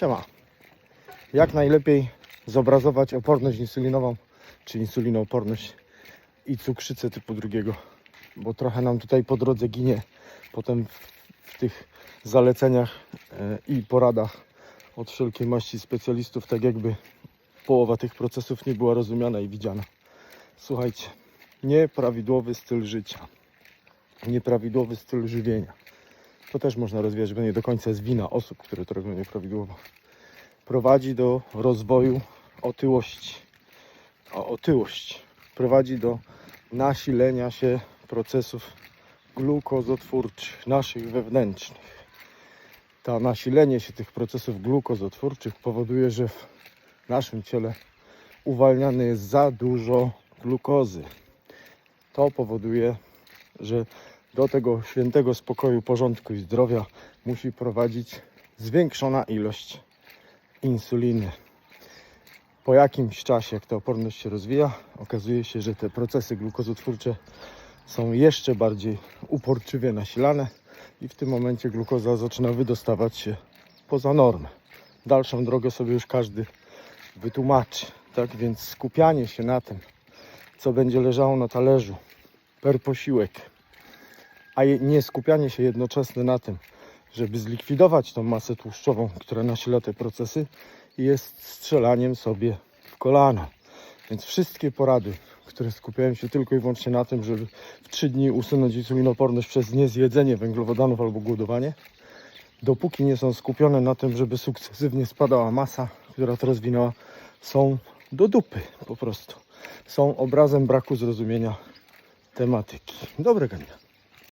Siema. Jak najlepiej zobrazować oporność insulinową, czy insulinooporność i cukrzycę typu drugiego? Bo trochę nam tutaj po drodze ginie potem w, w tych zaleceniach e, i poradach od wszelkiej maści specjalistów, tak jakby połowa tych procesów nie była rozumiana i widziana. Słuchajcie, nieprawidłowy styl życia, nieprawidłowy styl żywienia. To też można rozwijać, że nie do końca jest wina osób, które to robią nieprawidłowo. Prowadzi do rozwoju otyłości. A otyłość prowadzi do nasilenia się procesów glukozotwórczych, naszych wewnętrznych. To nasilenie się tych procesów glukozotwórczych powoduje, że w naszym ciele uwalniane jest za dużo glukozy. To powoduje, że do tego świętego spokoju, porządku i zdrowia musi prowadzić zwiększona ilość insuliny. Po jakimś czasie, jak ta oporność się rozwija, okazuje się, że te procesy glukozotwórcze są jeszcze bardziej uporczywie nasilane i w tym momencie glukoza zaczyna wydostawać się poza normę. Dalszą drogę sobie już każdy wytłumaczy. Tak więc skupianie się na tym, co będzie leżało na talerzu per posiłek, a nie skupianie się jednocześnie na tym, żeby zlikwidować tą masę tłuszczową, która nasila te procesy, jest strzelaniem sobie w kolano. Więc wszystkie porady, które skupiają się tylko i wyłącznie na tym, żeby w 3 dni usunąć insulinoporność przez niezjedzenie węglowodanów albo głodowanie, dopóki nie są skupione na tym, żeby sukcesywnie spadała masa, która to rozwinęła, są do dupy po prostu. Są obrazem braku zrozumienia tematyki. Dobrego dnia.